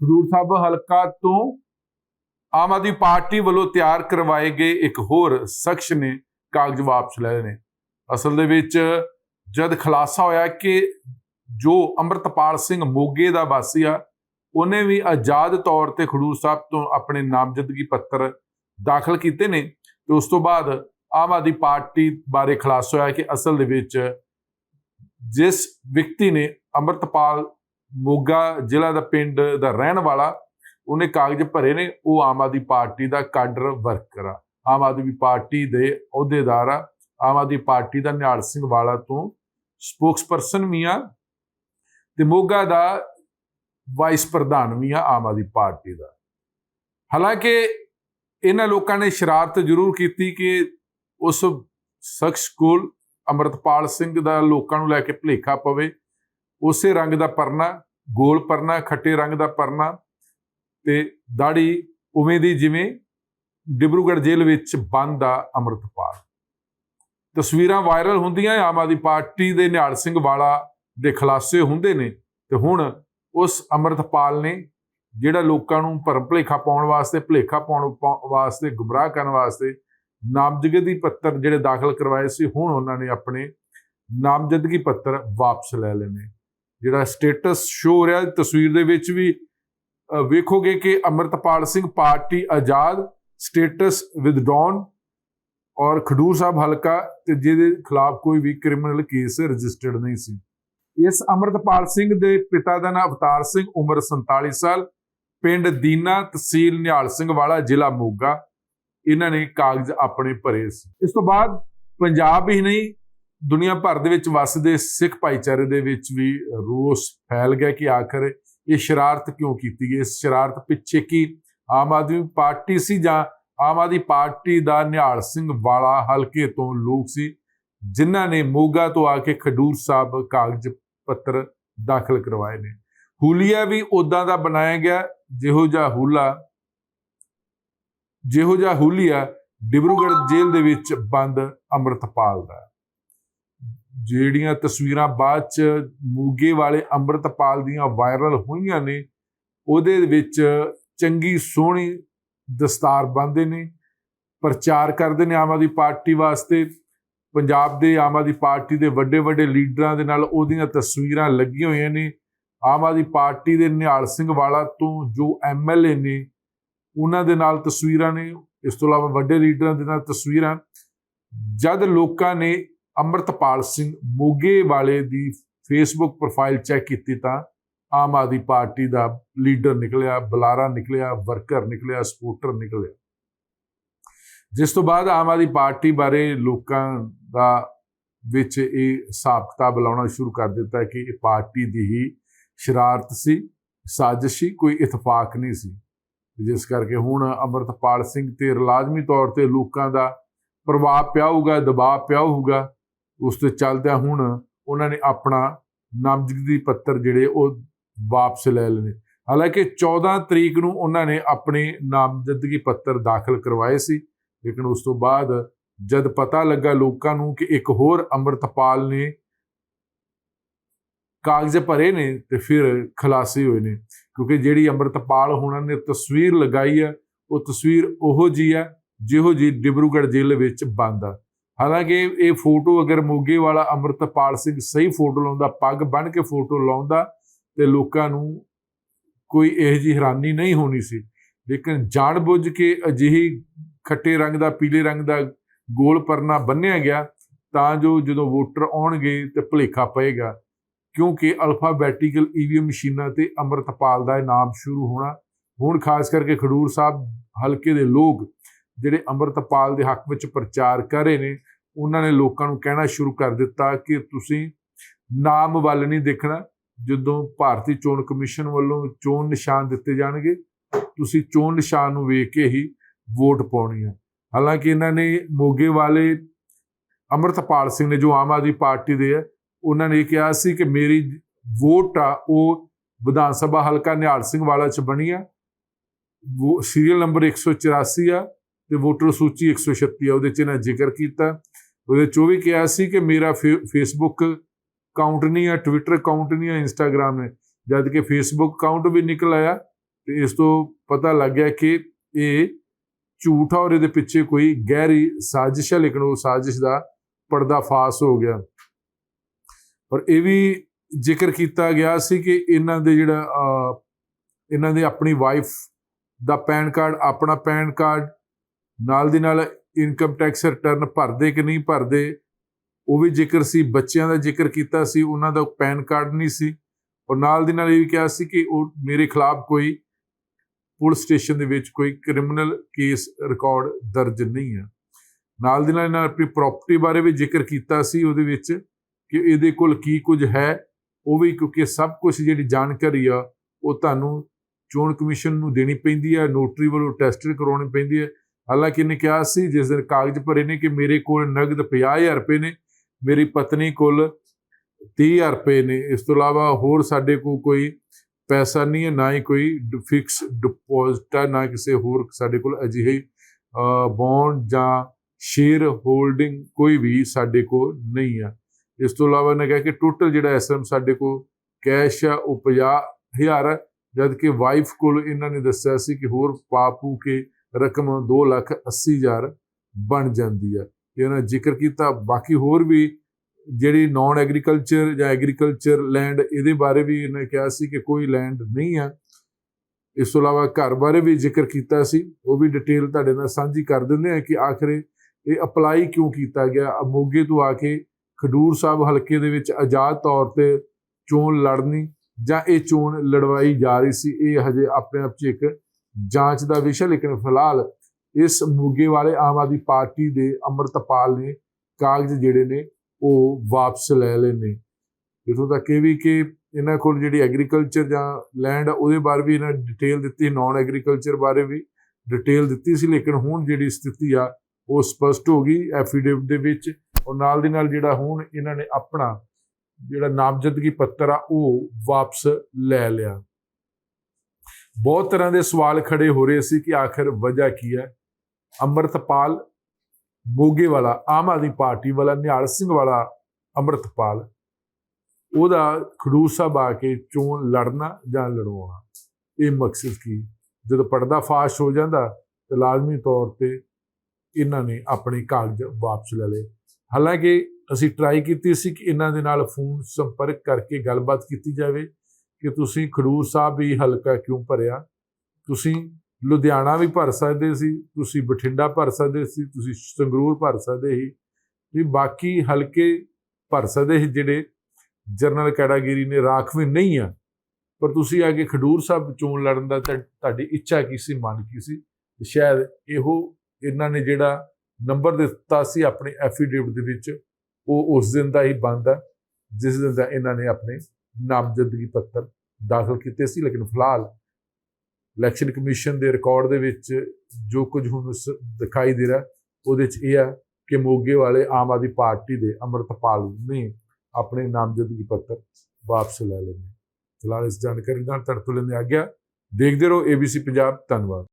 ਖਡੂਰ ਸਾਹਿਬ ਹਲਕਾ ਤੋਂ ਆਮ ਆਦਮੀ ਪਾਰਟੀ ਵੱਲੋਂ ਤਿਆਰ ਕਰਵਾਏ ਗਏ ਇੱਕ ਹੋਰ ਸ਼ਖਸ ਨੇ ਕਾਗਜ਼ ਵਾਪਸ ਲੈ ਲਏ ਨੇ। ਅਸਲ ਦੇ ਵਿੱਚ ਜਦ ਖੁਲਾਸਾ ਹੋਇਆ ਕਿ ਜੋ ਅੰਮ੍ਰਿਤਪਾਲ ਸਿੰਘ ਮੋਗੇ ਦਾ ਵਾਸੀ ਆ, ਉਹਨੇ ਵੀ ਆਜ਼ਾਦ ਤੌਰ ਤੇ ਖਡੂਰ ਸਾਹਿਬ ਤੋਂ ਆਪਣੇ ਨਾਮਜ਼ਦਗੀ ਪੱਤਰ ਦਾਖਲ ਕੀਤੇ ਨੇ ਤੇ ਉਸ ਤੋਂ ਬਾਅਦ ਆਮ ਆਦਮੀ ਪਾਰਟੀ ਬਾਰੇ ਖੁਲਾਸਾ ਹੋਇਆ ਕਿ ਅਸਲ ਦੇ ਵਿੱਚ ਜਿਸ ਵਿਅਕਤੀ ਨੇ ਅੰਮ੍ਰਿਤਪਾਲ ਮੋਗਾ ਜ਼ਿਲ੍ਹਾ ਦਾ ਪਿੰਡ ਦਾ ਰਹਿਣ ਵਾਲਾ, ਉਹਨੇ ਕਾਗਜ਼ ਭਰੇ ਨੇ, ਉਹ ਆਮ ਆਦਮੀ ਪਾਰਟੀ ਦਾ ਕਾਡਰ ਵਰਕਰ ਆ। ਆਮ ਆਦਮੀ ਪਾਰਟੀ ਦੇ ਅਹੁਦੇਦਾਰ ਆ। ਆਮ ਆਦਮੀ ਪਾਰਟੀ ਦਾ ਨਿਹਾਲ ਸਿੰਘ ਵਾਲਾ ਤੋਂ ਸਪੋਕਸਪਰਸਨ ਵੀ ਆ ਤੇ ਮੋਗਾ ਦਾ ਵਾਈਸ ਪ੍ਰਧਾਨ ਵੀ ਆ ਆਮ ਆਦਮੀ ਪਾਰਟੀ ਦਾ। ਹਾਲਾਂਕਿ ਇਹਨਾਂ ਲੋਕਾਂ ਨੇ ਸ਼ਰਾਰਤ ਜ਼ਰੂਰ ਕੀਤੀ ਕਿ ਉਸ ਸ਼ਖਸ ਕੋਲ ਅੰਮ੍ਰਿਤਪਾਲ ਸਿੰਘ ਦਾ ਲੋਕਾਂ ਨੂੰ ਲੈ ਕੇ ਭੁਲੇਖਾ ਪਵੇ। ਉਸੇ ਰੰਗ ਦਾ ਪਰਨਾ, ਗੋਲ ਪਰਨਾ, ਖੱਟੇ ਰੰਗ ਦਾ ਪਰਨਾ ਤੇ ਦਾੜੀ ਉਵੇਂ ਦੀ ਜਿਵੇਂ ਡਿਬਰੂਗੜ੍ਹ ਜੇਲ੍ਹ ਵਿੱਚ ਬੰਦ ਆ ਅੰਮ੍ਰਿਤਪਾਲ। ਤਸਵੀਰਾਂ ਵਾਇਰਲ ਹੁੰਦੀਆਂ ਆਮ ਆਦਮੀ ਪਾਰਟੀ ਦੇ ਨਿਹਾਲ ਸਿੰਘ ਵਾਲਾ ਦੇ ਖੁਲਾਸੇ ਹੁੰਦੇ ਨੇ ਤੇ ਹੁਣ ਉਸ ਅੰਮ੍ਰਿਤਪਾਲ ਨੇ ਜਿਹੜਾ ਲੋਕਾਂ ਨੂੰ ਭਰਮ ਭੁਲੇਖਾ ਪਾਉਣ ਵਾਸਤੇ, ਭੁਲੇਖਾ ਪਾਉਣ ਪਾ- ਵਾਸਤੇ, ਗੁੰਮਰਾਹ ਕਰਨ ਵਾਸਤੇ ਨਾਮਜ਼ਦਗੀ ਪੱਤਰ ਜਿਹੜੇ ਦਾਖਲ ਕਰਵਾਏ ਸੀ, ਹੁਣ ਉਹਨਾਂ ਨੇ ਆਪਣੇ ਨਾਮਜ਼ਦਗੀ ਪੱਤਰ ਵਾਪਸ ਲੈ ਲਏ ਜਿਹੜਾ ਸਟੇਟਸ ਸ਼ੋ ਹੋ ਰਿਹਾ, ਤਸਵੀਰ ਦੇ ਵਿੱਚ ਵੀ ਵੇਖੋਗੇ ਕਿ ਅਮਰਤਪਾਲ ਸਿੰਘ ਪਾਰਟੀ ਆਜ਼ਾਦ ਸਟੇਟਸ ਵਿਦਡਰਾਨ ਔਰ ਖਡੂਰ ਸਾਹਿਬ ਹਲਕਾ ਤੇ ਜਿਹਦੇ ਖਿਲਾਫ ਕੋਈ ਵੀ ਕ੍ਰਿਮੀਨਲ ਕੇਸ ਰਜਿਸਟਰਡ ਨਹੀਂ ਸੀ। ਇਸ ਅਮਰਤਪਾਲ ਸਿੰਘ ਦੇ ਪਿਤਾ ਦਾ ਨਾਮ ਅਵਤਾਰ ਸਿੰਘ, ਉਮਰ 47 ਸਾਲ, ਪਿੰਡ ਦੀਨਾ ਤਹਿਸੀਲ ਨਿਹਾਲ ਸਿੰਘ ਵਾਲਾ, ਜ਼ਿਲ੍ਹਾ ਮੋਗਾ। ਇਹਨਾਂ ਨੇ ਕਾਗਜ਼ ਆਪਣੇ ਭਰੇ ਸੀ। ਇਸ ਤੋਂ ਬਾਅਦ ਪੰਜਾਬ ਹੀ ਨਹੀਂ ਦੁਨੀਆ ਭਰ ਦੇ ਵਿੱਚ ਵੱਸਦੇ ਸਿੱਖ ਭਾਈਚਾਰੇ ਦੇ ਵਿੱਚ ਵੀ ਰੋਸ ਫੈਲ ਗਿਆ ਕਿ ਆਖਰ ਇਹ ਸ਼ਰਾਰਤ ਕਿਉਂ ਕੀਤੀ ਗਈ? ਇਸ ਸ਼ਰਾਰਤ ਪਿੱਛੇ ਕੀ ਆਮ ਆਦਮੀ ਪਾਰਟੀ ਸੀ ਜਾਂ ਆਮ ਆਦਮੀ ਪਾਰਟੀ ਦਾ ਨਿਹਾਲ ਸਿੰਘ ਵਾਲਾ ਹਲਕੇ ਤੋਂ ਲੋਕ ਸੀ, ਜਿਨ੍ਹਾਂ ਨੇ ਮੋਗਾ ਤੋਂ ਆ ਕੇ ਖਡੂਰ ਸਾਹਿਬ ਕਾਗਜ਼ ਪੱਤਰ ਦਾਖਲ ਕਰਵਾਏ ਨੇ? ਹੂਲੀਆ ਵੀ ਉਦਾਂ ਦਾ ਬਣਾਇਆ ਗਿਆ, ਜਿਹੋ ਜਿਹਾ ਹੂਲਾ, ਜਿਹੋ ਜਿਹਾ ਹੂਲੀਆ ਡਿਬਰੂਗੜ੍ਹ ਜੇਲ੍ਹ ਦੇ ਵਿੱਚ ਬੰਦ ਅੰਮ੍ਰਿਤਪਾਲ ਦਾ। ਜਿਹੜੀਆਂ ਤਸਵੀਰਾਂ ਬਾਅਦ ਚ ਮੂਗੇ ਵਾਲੇ ਅੰਮ੍ਰਿਤਪਾਲ ਦੀਆਂ ਵਾਇਰਲ ਹੋਈਆਂ ਨੇ, ਉਹਦੇ ਵਿੱਚ ਚੰਗੀ ਸੋਹਣੀ ਦਸਤਾਰ ਬੰਨ੍ਹਦੇ ਨੇ, ਪ੍ਰਚਾਰ ਕਰਦੇ ਨੇ ਆਮ ਆਦਮੀ ਪਾਰਟੀ ਵਾਸਤੇ, ਪੰਜਾਬ ਦੇ ਆਮ ਆਦਮੀ ਪਾਰਟੀ ਦੇ ਵੱਡੇ ਵੱਡੇ ਲੀਡਰਾਂ ਦੇ ਨਾਲ ਉਹਦੀਆਂ ਤਸਵੀਰਾਂ ਲੱਗੀਆਂ ਹੋਈਆਂ ਨੇ, ਆਮ ਆਦਮੀ ਪਾਰਟੀ ਦੇ ਨਿਹਾਲ ਸਿੰਘ ਵਾਲਾ ਤੋਂ ਜੋ ਐਮਐਲਏ ਨੇ, ਉਹਨਾਂ ਦੇ ਨਾਲ ਤਸਵੀਰਾਂ ਨੇ, ਇਸ ਤੋਂ ਇਲਾਵਾ ਵੱਡੇ ਲੀਡਰਾਂ ਦੇ ਨਾਲ ਤਸਵੀਰਾਂ, ਜਦ ਲੋਕਾਂ ਨੇ ਅੰਮ੍ਰਿਤਪਾਲ ਸਿੰਘ ਮੋਗੇ ਵਾਲੇ ਦੀ ਫੇਸਬੁੱਕ ਪ੍ਰੋਫਾਈਲ ਚੈੱਕ ਕੀਤੀ ਤਾਂ ਆਮ ਆਦਮੀ ਪਾਰਟੀ ਦਾ ਲੀਡਰ ਨਿਕਲਿਆ, ਬੁਲਾਰਾ ਨਿਕਲਿਆ ਵਰਕਰ ਨਿਕਲਿਆ ਸਪੋਰਟਰ ਨਿਕਲਿਆ। ਜਿਸ ਤੋਂ ਬਾਅਦ ਆਮ ਆਦਮੀ ਪਾਰਟੀ ਬਾਰੇ ਲੋਕਾਂ ਦਾ ਵਿੱਚ ਇਹ ਹਿਸਾਬ ਕਿਤਾਬ ਲਾਉਣਾ ਸ਼ੁਰੂ ਕਰ ਦਿੱਤਾ ਕਿ ਇਹ ਪਾਰਟੀ ਦੀ ਹੀ ਸ਼ਰਾਰਤ ਸੀ, ਸਾਜ਼ਿਸ਼ ਸੀ, ਕੋਈ ਇਤਫਾਕ ਨਹੀਂ ਸੀ। ਜਿਸ ਕਰਕੇ ਹੁਣ ਅਮਰਤਪਾਲ ਸਿੰਘ ਤੇ ਲਾਜ਼ਮੀ ਤੌਰ ਤੇ ਲੋਕਾਂ ਦਾ ਪ੍ਰਭਾਵ ਪਿਆ ਹੋਊਗਾ, ਦਬਾਅ ਪਿਆ ਹੋਊਗਾ। ਉਸ ਤੇ ਚੱਲਦਿਆਂ ਹੁਣ ਉਹਨਾਂ ਨੇ ਆਪਣਾ ਨਾਮਜ਼ਦਗੀ ਪੱਤਰ ਜਿਹੜੇ ਉਹ ਵਾਪਸ ਲੈ ਲੈਣੇ ਹਾਲਾਂਕਿ 14 ਤਰੀਕ ਨੂੰ ਉਹਨਾਂ ਨੇ ਆਪਣੇ ਨਾਮਜ਼ਦਗੀ ਪੱਤਰ ਦਾਖਲ ਕਰਵਾਏ ਸੀ, ਲੇਕਿਨ ਉਸ ਤੋਂ ਬਾਅਦ ਜਦ ਪਤਾ ਲੱਗਾ ਲੋਕਾਂ ਨੂੰ ਕਿ ਇੱਕ ਹੋਰ ਅੰਮ੍ਰਿਤਪਾਲ ਨੇ ਕਾਗਜ਼ ਭਰੇ ਨੇ ਤੇ ਫਿਰ ਖਲਾਸੇ ਹੋਏ ਨੇ, ਕਿਉਂਕਿ ਜਿਹੜੀ ਅੰਮ੍ਰਿਤਪਾਲ ਹੋਣਾ ਨੇ ਤਸਵੀਰ ਲਗਾਈ ਹੈ ਉਹ ਤਸਵੀਰ ਉਹੋ ਜੀ ਹੈ ਜਿਹੋ ਜੀ ਡਿਬਰੂਗੜ੍ਹ ਜ਼ਿਲ੍ਹੇ ਵਿੱਚ ਬੰਦ ਆ। ਹਾਲਾਂਕਿ ਇਹ ਫੋਟੋ ਅਗਰ ਮੋਗੇ ਵਾਲਾ ਅੰਮ੍ਰਿਤਪਾਲ ਸਿੰਘ ਸਹੀ ਫੋਟੋ ਲਾਉਂਦਾ, ਪੱਗ ਬੰਨ ਕੇ ਫੋਟੋ ਲਾਉਂਦਾ, ਤੇ ਲੋਕਾਂ ਨੂੰ ਕੋਈ ਇਹੋ ਜਿਹੀ ਹੈਰਾਨੀ ਨਹੀਂ ਹੋਣੀ ਸੀ। ਲੇਕਿਨ ਜਾਣਬੁੱਝ ਕੇ ਅਜਿਹੀ ਖੱਟੇ ਰੰਗ ਦਾ, ਪੀਲੇ ਰੰਗ ਦਾ ਗੋਲ ਪਰਨਾ ਬੰਨਿਆ ਗਿਆ, ਤਾਂ ਜੋ ਜਦੋਂ ਵੋਟਰ ਆਉਣਗੇ ਤੇ ਭੁਲੇਖਾ ਪਏਗਾ, ਕਿਉਂਕਿ ਅਲਫਾਬੈਟੀਕਲ ਈਵੀਐਮ ਮਸ਼ੀਨਾਂ ਤੇ ਅੰਮ੍ਰਿਤਪਾਲ ਦਾ ਨਾਮ ਸ਼ੁਰੂ ਹੋਣਾ, ਹੁਣ ਖਾਸ ਕਰਕੇ ਖਡੂਰ ਸਾਹਿਬ ਹਲਕੇ ਦੇ ਲੋਕ ਜਿਹੜੇ ਅੰਮ੍ਰਿਤਪਾਲ ਦੇ ਹੱਕ ਵਿੱਚ ਪ੍ਰਚਾਰ ਕਰ ਰਹੇ ਨੇ, ਉਹਨਾਂ ਨੇ ਲੋਕਾਂ ਨੂੰ ਕਹਿਣਾ ਸ਼ੁਰੂ ਕਰ ਦਿੱਤਾ ਕਿ ਤੁਸੀਂ ਨਾਮ ਵੱਲ ਨਹੀਂ ਦੇਖਣਾ, ਜਦੋਂ ਭਾਰਤੀ ਚੋਣ ਕਮਿਸ਼ਨ ਵੱਲੋਂ ਚੋਣ ਨਿਸ਼ਾਨ ਦਿੱਤੇ ਜਾਣਗੇ, ਤੁਸੀਂ ਚੋਣ ਨਿਸ਼ਾਨ ਨੂੰ ਵੇਖ ਕੇ ਹੀ ਵੋਟ ਪਾਉਣੀ ਹੈ। ਹਾਲਾਂਕਿ ਇਹਨਾਂ ਨੇ ਮੋਗੇ ਵਾਲੇ ਅੰਮ੍ਰਿਤਪਾਲ ਸਿੰਘ ਨੇ, ਜੋ ਆਮ ਆਦਮੀ ਪਾਰਟੀ ਦੇ ਹੈ, ਉਹਨਾਂ ਨੇ ਕਿਹਾ ਸੀ ਕਿ ਮੇਰੀ ਵੋਟ ਆ, ਉਹ ਵਿਧਾਨ ਸਭਾ ਹਲਕਾ ਨਿਹਾਲ ਸਿੰਘ ਵਾਲਾ ਚ ਬਣੀ ਆ ਉਹ ਸੀਰੀਅਲ ਨੰਬਰ 184 ਆ ਤੇ ਵੋਟਰ ਸੂਚੀ 136 ਆ, ਉਹਦੇ ਚ ਇਹਨਾਂ ਜ਼ਿਕਰ ਕੀਤਾ। ਉਹਦੇ ਚ ਉਹ ਵੀ ਕਿਹਾ ਸੀ ਕਿ ਮੇਰਾ ਫੇਸਬੁੱਕ ਅਕਾਊਂਟ ਨਹੀਂ ਆ ਟਵਿੱਟਰ ਅਕਾਊਂਟ ਨਹੀਂ ਆ ਇੰਸਟਾਗ੍ਰam ਨੇ। ਜਦ ਕਿ ਫੇਸਬੁੱਕ ਅਕਾਊਂਟ ਵੀ ਨਿਕਲ ਆਇਆ ਤੇ ਇਸ ਤੋਂ ਪਤਾ ਲੱਗ ਗਿਆ ਕਿ ਇਹ ਝੂਠ ਆ ਔਰ ਇਹਦੇ ਪਿੱਛੇ ਕੋਈ ਗਹਿਰੀ ਸਾਜ਼ਿਸ਼ ਹੈ ਲੇਕਿਨ ਉਹ ਸਾਜ਼ਿਸ਼ ਦਾ ਪਰਦਾਫਾਸ਼ ਹੋ ਗਿਆ। ਔਰ ਇਹ ਵੀ ਜ਼ਿਕਰ ਕੀਤਾ ਗਿਆ ਸੀ ਕਿ ਇਹਨਾਂ ਦੇ ਜਿਹੜਾ ਇਹਨਾਂ ਦੇ ਆਪਣੀ ਵਾਈਫ ਦਾ ਪੈਨ ਕਾਰਡ, ਆਪਣਾ ਪੈਨ ਕਾਰਡ ਨਾਲ ਦੀ ਨਾਲ ਇਨਕਮ ਟੈਕਸ ਰਿਟਰਨ ਭਰਦੇ ਕਿ ਨਹੀਂ ਭਰਦੇ, ਉਹ ਵੀ ਜ਼ਿਕਰ ਸੀ, ਬੱਚਿਆਂ ਦਾ ਜ਼ਿਕਰ ਕੀਤਾ ਸੀ, ਉਹਨਾਂ ਦਾ ਪੈਨ ਕਾਰਡ ਨਹੀਂ ਸੀ। ਔਰ ਨਾਲ ਦੀ ਨਾਲ ਇਹ ਵੀ ਕਿਹਾ ਸੀ ਕਿ ਉਹ ਮੇਰੇ ਖਿਲਾਫ ਕੋਈ ਪੁਲਿਸ ਸਟੇਸ਼ਨ ਦੇ ਵਿੱਚ ਕੋਈ ਕ੍ਰਿਮੀਨਲ ਕੇਸ ਰਿਕਾਰਡ ਦਰਜ ਨਹੀਂ ਹੈ। ਨਾਲ ਦੀ ਨਾਲ ਇਹਨਾਂ ਆਪਣੀ ਪ੍ਰਾਪਰਟੀ ਬਾਰੇ ਵੀ ਜ਼ਿਕਰ ਕੀਤਾ ਸੀ ਉਹਦੇ ਵਿੱਚ ਕਿ ਇਹਦੇ ਕੋਲ ਕੀ ਕੁਝ ਹੈ। ਉਹ ਵੀ ਕਿਉਂਕਿ ਸਭ ਕੁਝ ਜਿਹੜੀ ਜਾਣਕਾਰੀ ਆ, ਉਹ ਤੁਹਾਨੂੰ ਚੋਣ ਕਮਿਸ਼ਨ ਨੂੰ ਦੇਣੀ ਪੈਂਦੀ ਹੈ, ਨੋਟਰੀ ਵੱਲੋਂ ਟੈਸਟਡ ਕਰਾਉਣੀ ਪੈਂਦੀ ਹੈ ਹਾਲਾਂਕਿ ਇਹਨੇ ਕਿਹਾ ਸੀ, ਜਿਸ ਦਿਨ ਕਾਗਜ਼ ਭਰੇ ਨੇ ਕਿ ਮੇਰੇ ਕੋਲ ਨਗਦ 50000 ਰੁਪਏ ਨੇ, ਮੇਰੀ ਪਤਨੀ ਕੋਲ 30000 ਰੁਪਏ ਨੇ। ਇਸ ਤੋਂ ਇਲਾਵਾ ਹੋਰ ਸਾਡੇ ਕੋਲ ਕੋਈ ਪੈਸਾ ਨਹੀਂ ਹੈ, ਨਾ ਹੀ ਕੋਈ ਫਿਕਸ ਡਿਪੋਜ਼ਿਟ ਹੈ, ਨਾ ਕਿਸੇ ਹੋਰ ਸਾਡੇ ਕੋਲ ਅਜਿਹੀ ਬੌਂਡ ਜਾਂ ਸ਼ੇਅਰ ਹੋਲਡਿੰਗ ਕੋਈ ਵੀ ਸਾਡੇ ਕੋਲ ਨਹੀਂ ਹੈ। ਇਸ ਤੋਂ ਇਲਾਵਾ ਨੇ ਕਿਹਾ ਕਿ ਟੋਟਲ ਜਿਹੜਾ ਐਸਐਮ ਸਾਡੇ ਕੋਲ ਕੈਸ਼ ਆ ਉਹ 50000 ਹੈ ਜਦ ਕਿ ਵਾਈਫ ਕੋਲ ਇਹਨਾਂ ਨੇ ਦੱਸਿਆ ਸੀ ਕਿ ਹੋਰ ਪਾਪੂ ਕੇ ਰਕਮ 2 ਲੱਖ 80 ਹਜ਼ਾਰ ਬਣ ਜਾਂਦੀ ਹੈ ਤੇ ਉਹਨਾਂ ਜ਼ਿਕਰ ਕੀਤਾ। ਬਾਕੀ ਹੋਰ ਵੀ ਜਿਹੜੀ ਨਾਨ ਐਗਰੀਕਲਚਰ ਜਾਂ ਐਗਰੀਕਲਚਰ ਲੈਂਡ ਇਹਦੇ ਬਾਰੇ ਵੀ ਇਹਨੇ ਕਿਹਾ ਸੀ ਕਿ ਕੋਈ ਲੈਂਡ ਨਹੀਂ ਹੈ ਇਸ ਤੋਂ ਇਲਾਵਾ ਘਰ ਬਾਰੇ ਵੀ ਜ਼ਿਕਰ ਕੀਤਾ ਸੀ। ਉਹ ਵੀ ਡਿਟੇਲ ਤੁਹਾਡੇ ਨਾਲ ਸਾਂਝੀ ਕਰ ਦਿੰਦੇ ਆ ਕਿ ਆਖਰੇ ਇਹ ਅਪਲਾਈ ਕਿਉਂ ਕੀਤਾ ਗਿਆ। ਮੋਗੇ ਤੋਂ ਆ ਕੇ ਖਡੂਰ ਸਾਹਿਬ ਹਲਕੇ ਦੇ ਵਿੱਚ ਆਜ਼ਾਦ ਤੌਰ ਤੇ ਚੋਣ ਲੜਨੀ ਜਾਂ ਇਹ ਚੋਣ ਲੜਵਾਈ ਜਾ ਰਹੀ ਸੀ, ਇਹ ਹਜੇ ਆਪਣੇ ਆਪ 'ਚ ਇੱਕ ਜਾਂਚ ਦਾ ਵਿਸ਼ਾ, ਲੇਕਿਨ ਫਿਲਹਾਲ ਇਸ ਮੋਗੇ ਵਾਲੇ ਆਮ ਆਦਮੀ ਪਾਰਟੀ ਦੇ ਅੰਮ੍ਰਿਤਪਾਲ ਨੇ ਕਾਗਜ਼ ਜਿਹੜੇ ਨੇ ਉਹ ਵਾਪਸ ਲੈ ਲਏ ਨੇ। ਇਥੋਂ ਤੱਕ ਇਹ ਵੀ ਕਿ ਇਹਨਾਂ ਕੋਲ ਜਿਹੜੀ ਐਗਰੀਕਲਚਰ ਜਾਂ ਲੈਂਡ ਉਹਦੇ ਬਾਰੇ ਵੀ ਇਹਨਾਂ ਡਿਟੇਲ ਦਿੱਤੀ ਨਾਨ ਐਗਰੀਕਲਚਰ ਬਾਰੇ ਵੀ ਡਿਟੇਲ ਦਿੱਤੀ ਸੀ, ਲੇਕਿਨ ਹੁਣ ਜਿਹੜੀ ਸਥਿਤੀ ਆ, ਉਹ ਸਪਸ਼ਟ ਹੋ ਗਈ ਐਫੀਡੇਵਿਟ ਦੇ ਵਿੱਚ ਔਰ ਨਾਲ ਦੀ ਨਾਲ ਜਿਹੜਾ ਹੁਣ ਇਹਨਾਂ ਨੇ ਆਪਣਾ ਜਿਹੜਾ ਨਾਮਜ਼ਦਗੀ ਪੱਤਰ ਆ, ਉਹ ਵਾਪਸ ਲੈ ਲਿਆ। ਬਹੁਤ ਤਰ੍ਹਾਂ ਦੇ ਸਵਾਲ ਖੜੇ ਹੋ ਰਹੇ ਸੀ ਕਿ ਆਖਰ ਵਜ੍ਹਾ ਕੀ ਹੈ। ਅੰਮ੍ਰਿਤਪਾਲ ਮੋਗੇ ਵਾਲਾ ਆਮ ਆਦਮੀ ਪਾਰਟੀ ਵਾਲਾ, ਨਿਹਾਲ ਸਿੰਘ ਵਾਲਾ ਅੰਮ੍ਰਿਤਪਾਲ। ਉਹਦਾ ਖਡੂਰ ਸਾਹਿਬ ਆ ਕੇ ਚੋਣ ਲੜਨਾ ਜਾਂ ਲੜਵਾਉਣਾ। ਇਹ ਮਕਸਦ ਕੀ? ਜਦੋਂ ਪਰਦਾ ਫਾਸ਼ ਹੋ ਜਾਂਦਾ, ਤੇ ਲਾਜ਼ਮੀ ਤੌਰ ਤੇ ਇਹਨਾਂ ਨੇ ਆਪਣੇ ਕਾਗਜ਼ ਵਾਪਸ ਲੈ ਲਏ। ਹਾਲਾਂਕਿ ਅਸੀਂ ਟਰਾਈ ਕੀਤੀ ਸੀ ਕਿ ਇਹਨਾਂ ਦੇ ਨਾਲ ਫੋਨ ਸੰਪਰਕ ਕਰਕੇ ਗੱਲਬਾਤ ਕੀਤੀ ਜਾਵੇ। ਕਿ ਤੁਸੀਂ ਖਡੂਰ ਸਾਹਿਬ ਵੀ ਹਲਕਾ ਕਿਉਂ ਭਰਿਆ? ਤੁਸੀਂ ਲੁਧਿਆਣਾ ਵੀ ਭਰ ਸਕਦੇ ਸੀ, ਤੁਸੀਂ ਬਠਿੰਡਾ ਭਰ ਸਕਦੇ ਸੀ, ਤੁਸੀਂ ਸੰਗਰੂਰ ਭਰ ਸਕਦੇ ਸੀ। ਵੀ ਬਾਕੀ ਹਲਕੇ ਭਰ ਸਕਦੇ ਸੀ ਜਿਹੜੇ ਜਨਰਲ ਕੈਟਾਗਰੀ ਨੇ ਰਾਖਵੇਂ ਨਹੀਂ ਆ। ਪਰ ਤੁਸੀਂ ਆ ਕੇ ਖਡੂਰ ਸਾਹਿਬ ਚੋਣ ਲੜਨ ਦਾ ਤਾਂ ਤੁਹਾਡੀ ਇੱਛਾ ਕੀ ਸੀ, ਮਨ ਕੀ ਸੀ? ਸ਼ਾਇਦ ਇਹੋ ਇਹਨਾਂ ਨੇ ਜਿਹੜਾ ਨੰਬਰ ਦਿੱਤਾ ਸੀ ਆਪਣੇ ਐਫੀਡੇਵਿਟ ਦੇ ਵਿੱਚ, ਉਹ ਉਸ ਦਿਨ ਦਾ ਹੀ ਬੰਦ ਹੈ ਜਿਸ ਦਿਨ ਦਾ ਇਹਨਾਂ ਨੇ ਆਪਣੇ ਨਾਮਜ਼ਦਗੀ ਪੱਤਰ ਦਾਖਲ ਕੀਤੇ ਸੀ, ਲੇਕਿਨ ਫਿਲਹਾਲ ਇਲੈਕਸ਼ਨ ਕਮਿਸ਼ਨ ਦੇ ਰਿਕਾਰਡ ਦੇ ਵਿੱਚ ਜੋ ਕੁਝ ਹੁਣ ਸ- ਦਿਖਾਈ ਦੇ ਰਿਹਾ, ਉਹਦੇ ਵਿੱਚ ਇਹ ਹੈ ਕਿ ਮੋਗੇ ਵਾਲੇ ਆਮ ਆਦਮੀ ਪਾਰਟੀ ਦੇ ਅੰਮ੍ਰਿਤਪਾਲ ਨੇ ਆਪਣੇ ਨਾਮਜ਼ਦਗੀ ਪੱਤਰ ਵਾਪਸ ਲੈ ਲਏ ਫਿਲਹਾਲ ਇਸ ਜਾਣਕਾਰੀ ਨਾਲ ਤੁਹਾਡੇ ਤੋਂ ਲੈਂਦੇ ਆ ਗਿਆ ਦੇਖਦੇ ਰਹੋ ABC ਪੰਜਾਬ। ਧੰਨਵਾਦ।